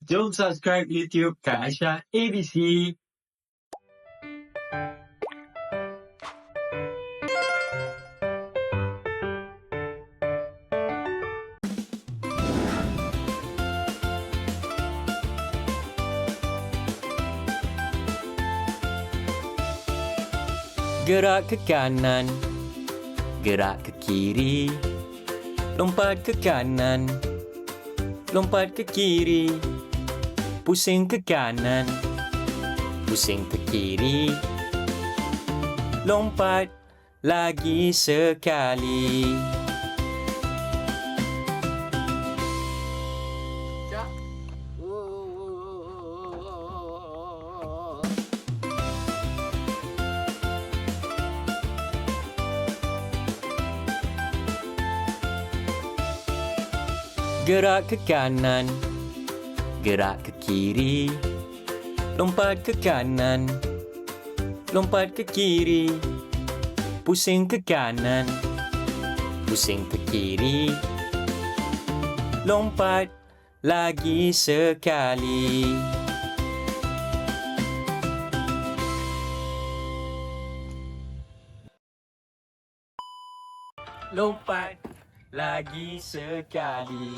Jom subscribe YouTube Kak Aisyah ABC. Gerak ke kanan Gerak ke kiri Lompat ke kanan Lompat ke kiri Pusing ke kanan Pusing ke kiri Lompat lagi sekali Gerak ke kanan Gerak ke kiri. Lompat ke kanan. Lompat ke kiri. Pusing ke kanan. Pusing ke kiri. Lompat lagi sekali. Lompat lagi sekali